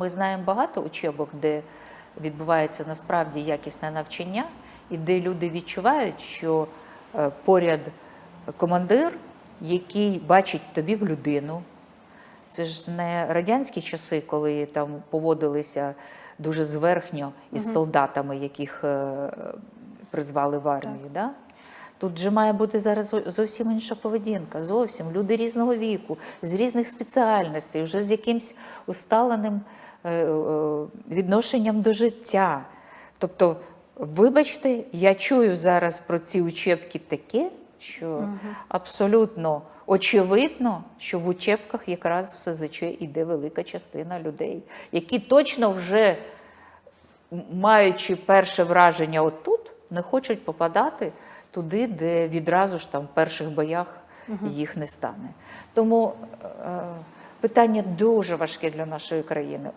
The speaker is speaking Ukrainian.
ми знаємо багато учебок, де відбувається насправді якісне навчання, і де люди відчувають, що е, поряд командир, який бачить тобі в людину. Це ж не радянські часи, коли там поводилися дуже зверхньо із солдатами, яких е, призвали в армію. Да? Тут же має бути зараз зовсім інша поведінка. Зовсім люди різного віку, з різних спеціальностей, вже з якимсь усталеним відношенням до життя. Тобто, вибачте, я чую зараз про ці учебки таке, що абсолютно очевидно, що в учебках якраз в СЗЧ іде велика частина людей, які точно вже маючи перше враження отут, не хочуть попадати туди, де відразу ж там в перших боях їх не стане. Тому е, питання дуже важке для нашої країни.